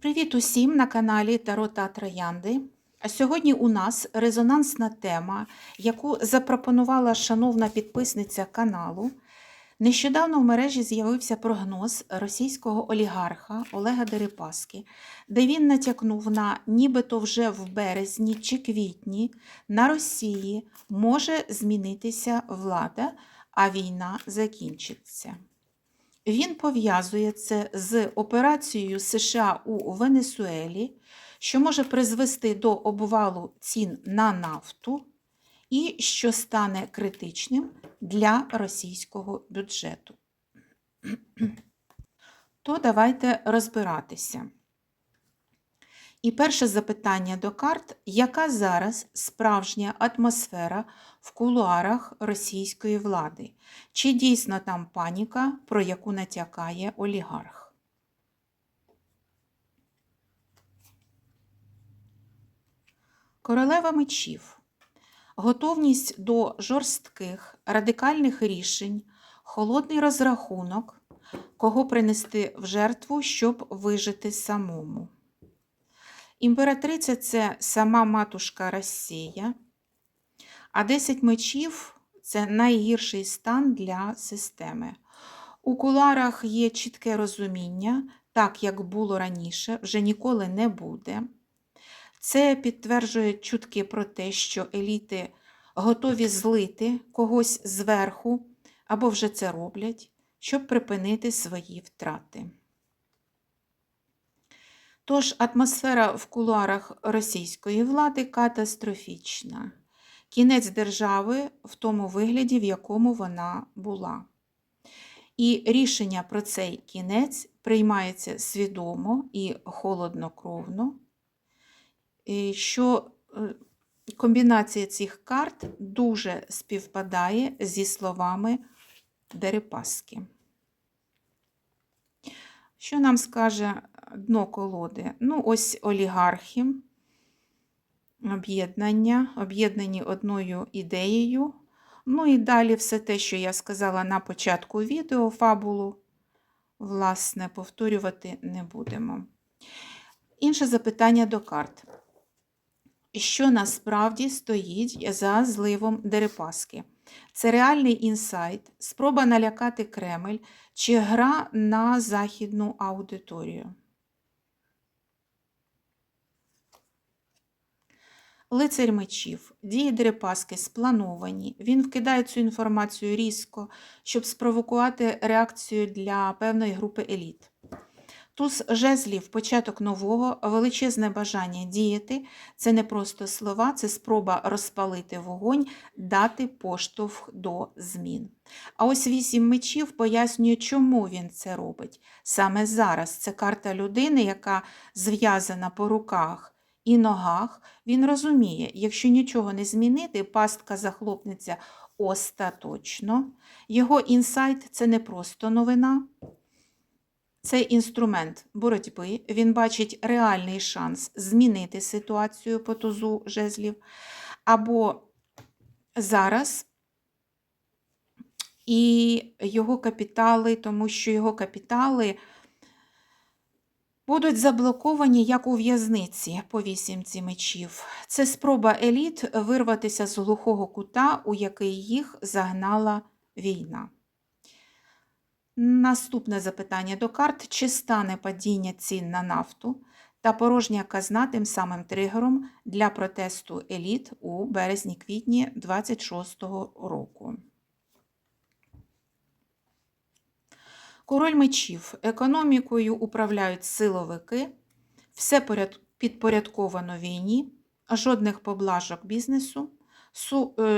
Привіт усім на каналі Таро та Троянди. Сьогодні у нас резонансна тема, яку запропонувала шановна підписниця каналу. Нещодавно в мережі з'явився прогноз російського олігарха Олега Дерипаски, де він натякнув на нібито вже в березні чи квітні на Росії може змінитися влада, а війна закінчиться. Він пов'язує це з операцією США у Венесуелі, що може призвести до обвалу цін на нафту і що стане критичним для російського бюджету. То давайте розбиратися. І перше запитання до карт: яка зараз справжня атмосфера в кулуарах російської влади? Чи дійсно там паніка, про яку натякає олігарх? Королева мечів. Готовність до жорстких радикальних рішень, холодний розрахунок, кого принести в жертву, щоб вижити самому. Імператриця це сама матушка Росія, а 10 мечів це найгірший стан для системи. У куларах є чітке розуміння, так як було раніше, вже ніколи не буде. Це підтверджує чутки про те, що еліти готові злити когось зверху, або вже це роблять, щоб припинити свої втрати. Тож атмосфера в кулуарах російської влади катастрофічна. Кінець держави в тому вигляді, в якому вона була. І рішення про цей кінець приймається свідомо і холоднокровно, що е, комбінація цих карт дуже співпадає зі словами Дерипаски. Що нам скаже дно колоди? Ну, ось олігархи, об'єднання, об'єднані одною ідеєю. Ну і далі все те, що я сказала на початку відео, фабулу, власне, повторювати не будемо. Інше запитання до карт. Що насправді стоїть за зливом Дерипаски? Це реальний інсайт, спроба налякати Кремль чи гра на західну аудиторію. Лицарь мечів. Дії Дерипаски сплановані. Він вкидає цю інформацію різко, щоб спровокувати реакцію для певної групи еліт. Туз жезлів, початок нового, величезне бажання діяти це не просто слова, це спроба розпалити вогонь, дати поштовх до змін. А ось вісім мечів пояснює, чому він це робить. Саме зараз це карта людини, яка зв'язана по руках і ногах. Він розуміє, якщо нічого не змінити, пастка захлопнеться остаточно. Його інсайт це не просто новина. Це інструмент боротьби, він бачить реальний шанс змінити ситуацію по тузу жезлів. Або зараз і його капітали, тому що його капітали будуть заблоковані як у в'язниці по вісімці мечів. Це спроба еліт вирватися з глухого кута, у який їх загнала війна. Наступне запитання до карт: чи стане падіння цін на нафту та порожня казна тим самим тригером для протесту еліт у березні-квітні 2026 року? Король мечів. Економікою управляють силовики, все підпорядковано війні, жодних поблажок бізнесу.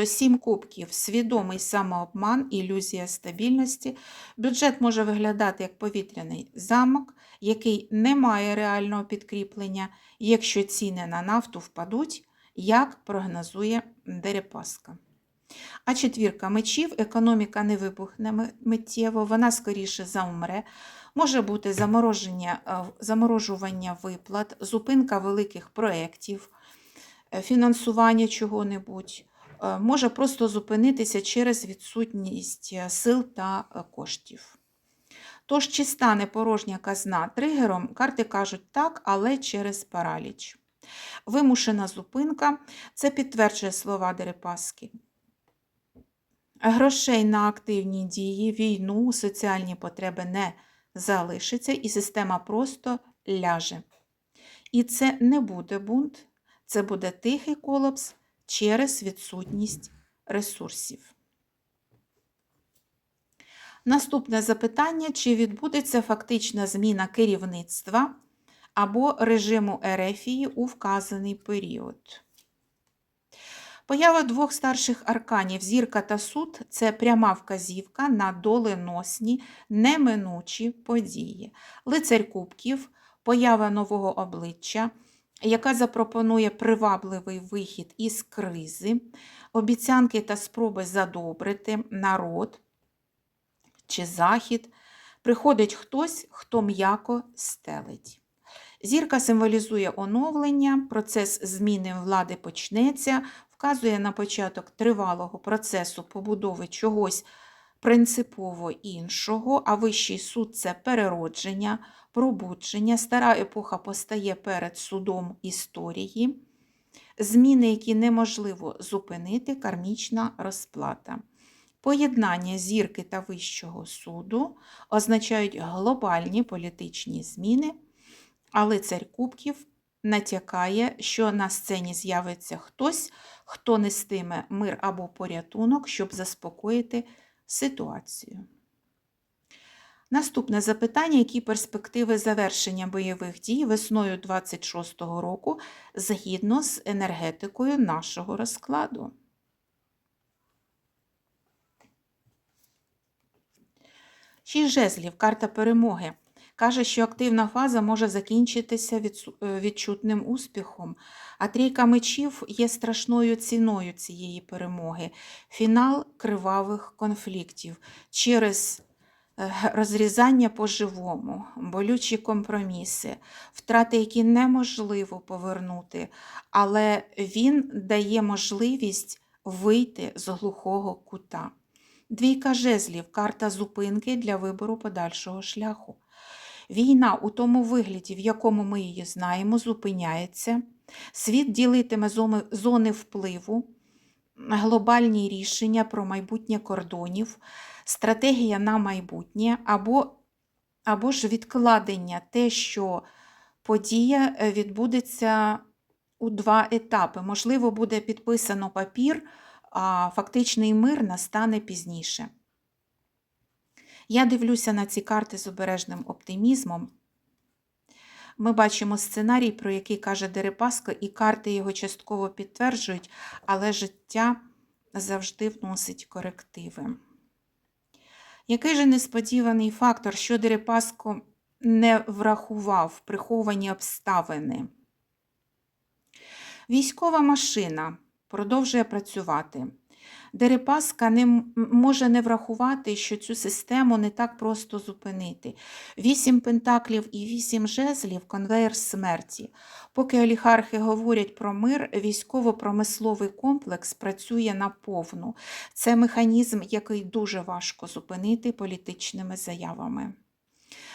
Сім кубків, свідомий самообман, ілюзія стабільності. Бюджет може виглядати як повітряний замок, який не має реального підкріплення, якщо ціни на нафту впадуть, як прогнозує Дерипаска. А четвірка мечів, економіка не вибухне миттєво, вона скоріше заумре. Може бути замороження, е, заморожування виплат, зупинка великих проєктів, е, фінансування чого-небудь. Е, може просто зупинитися через відсутність сил та коштів. Тож, чи стане порожня казна тригером, карти кажуть так, але через параліч. Вимушена зупинка це підтверджує слова Дерипаски. Грошей на активні дії, війну, соціальні потреби не залишиться, і система просто ляже. І це не буде бунт, це буде тихий колапс через відсутність ресурсів. Наступне запитання: чи відбудеться фактична зміна керівництва або режиму Ерефії у вказаний період? Поява двох старших арканів зірка та суд це пряма вказівка на доленосні, неминучі події. Лицарь Кубків, поява нового обличчя, яка запропонує привабливий вихід із кризи, обіцянки та спроби задобрити народ чи захід. Приходить хтось, хто м'яко стелить. Зірка символізує оновлення, процес зміни влади почнеться, вказує на початок тривалого процесу побудови чогось принципово іншого, а вищий суд це переродження, пробудження. Стара епоха постає перед судом історії, зміни, які неможливо зупинити, кармічна розплата. Поєднання зірки та вищого суду означають глобальні політичні зміни, а лицарь Кубків натякає, що на сцені з'явиться хтось, хто нестиме мир або порятунок, щоб заспокоїти ситуацію. Наступне запитання: які перспективи завершення бойових дій весною 26-го року згідно з енергетикою нашого розкладу? Шість жезлів, карта перемоги. Каже, що активна фаза може закінчитися е, відчутним успіхом, а трійка мечів є страшною ціною цієї перемоги. Фінал кривавих конфліктів через е, розрізання по-живому, болючі компроміси, втрати, які неможливо повернути, але він дає можливість вийти з глухого кута. Двійка жезлів карта зупинки для вибору подальшого шляху. Війна у тому вигляді, в якому ми її знаємо, зупиняється. Світ ділитиме зони- впливу, глобальні рішення про майбутнє кордонів, стратегія на майбутнє або, або ж відкладення те, що подія е, відбудеться у два етапи. Можливо, буде підписано папір, а фактичний мир настане пізніше. Я дивлюся на ці карти з обережним оптимізмом. Ми бачимо сценарій, про який каже Дерипаска, і карти його частково підтверджують, але життя завжди вносить корективи. Який же несподіваний фактор, що Дерипаско не врахував приховані обставини? Військова машина продовжує працювати. Дерипаска не може не врахувати, що цю систему не так просто зупинити. Вісім пентаклів і вісім жезлів конвейер смерті. Поки олігархи говорять про мир, військово-промисловий комплекс працює наповну. Це механізм, який дуже важко зупинити політичними заявами.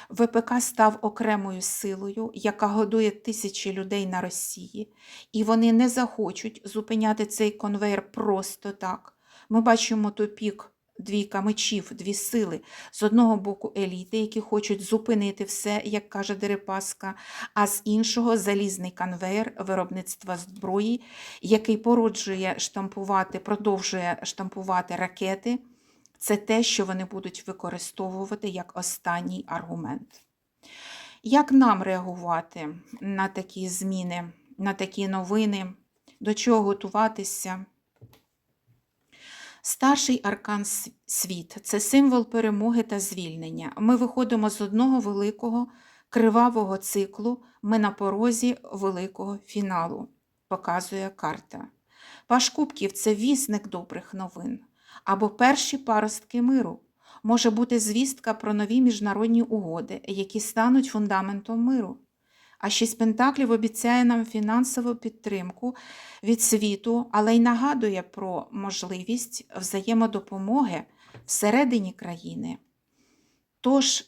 ВПК став окремою силою, яка годує тисячі людей на Росії, і вони не захочуть зупиняти цей конвейер просто так. Ми бачимо тупік двійка мечів, дві сили. З одного боку еліти, які хочуть зупинити все, як каже Дерипаска, а з іншого залізний конвейер виробництва зброї, який породжує штампувати, продовжує штампувати ракети. Це те, що вони будуть використовувати як останній аргумент. Як нам реагувати на такі зміни, на такі новини, до чого готуватися? Старший аркан світ це символ перемоги та звільнення. Ми виходимо з одного великого кривавого циклу, ми на порозі великого фіналу, показує карта. Паш Кубків це вісник добрих новин або перші паростки миру. Може бути звістка про нові міжнародні угоди, які стануть фундаментом миру. А шість пентаклів обіцяє нам фінансову підтримку від світу, але й нагадує про можливість взаємодопомоги всередині країни. Тож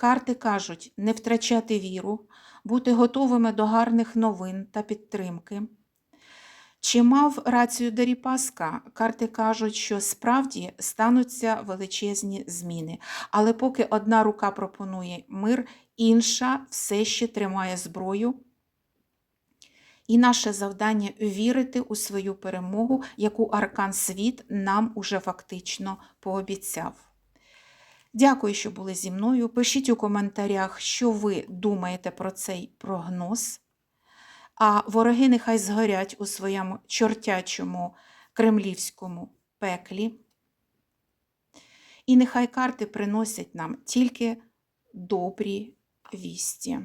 Карти кажуть не втрачати віру, бути готовими до гарних новин та підтримки. Чи мав рацію Деріпаска? Карти кажуть, що справді стануться величезні зміни. Але поки одна рука пропонує мир, інша все ще тримає зброю. І наше завдання вірити у свою перемогу, яку Аркан Світ нам уже фактично пообіцяв. Дякую, що були зі мною. Пишіть у коментарях, що ви думаєте про цей прогноз. А вороги нехай згорять у своєму чортячому кремлівському пеклі. І нехай карти приносять нам тільки добрі вісті.